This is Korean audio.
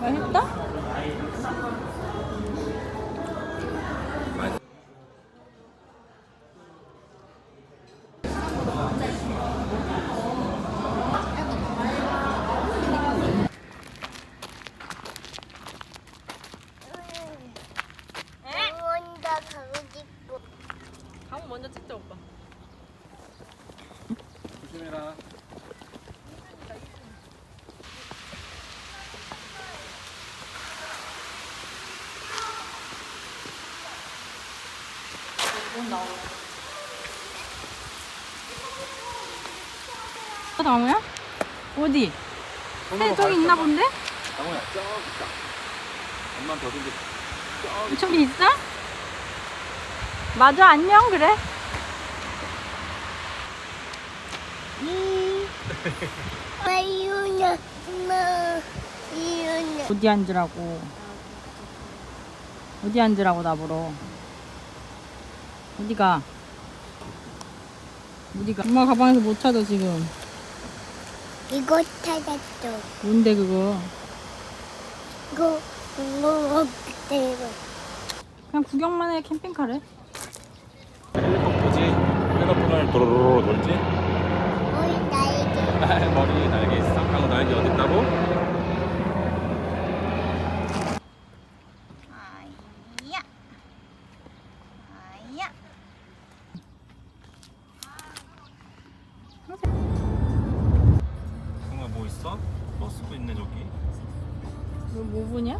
맛있다? 먼저 가고 싶고 강우 먼저 찍자 오빠. 조심해라. 어, 강우야? 어디? 해 저기 있나 본데? 강호야, 저 있다. 더 든지. 저기 있어? 맞아 안녕 그래. 어디 앉으라고? 어디 앉으라고 나보러? 어디가? 어디가? 엄마 가방에서 못 찾아 지금. 이거 찾았어 뭔데 그거? 이거 이거 어때 이거 그냥 구경만 해 캠핑카래. 헬리콥터지? 헬리콥터를 도로로로 돌지? 우리 나에게 머리 날개 있어. 강호 날개 어디 있다고? 아이야 아이야 강호야 뭐 있어? 뭐 쓰고 있네 저기. 너뭐 보냐?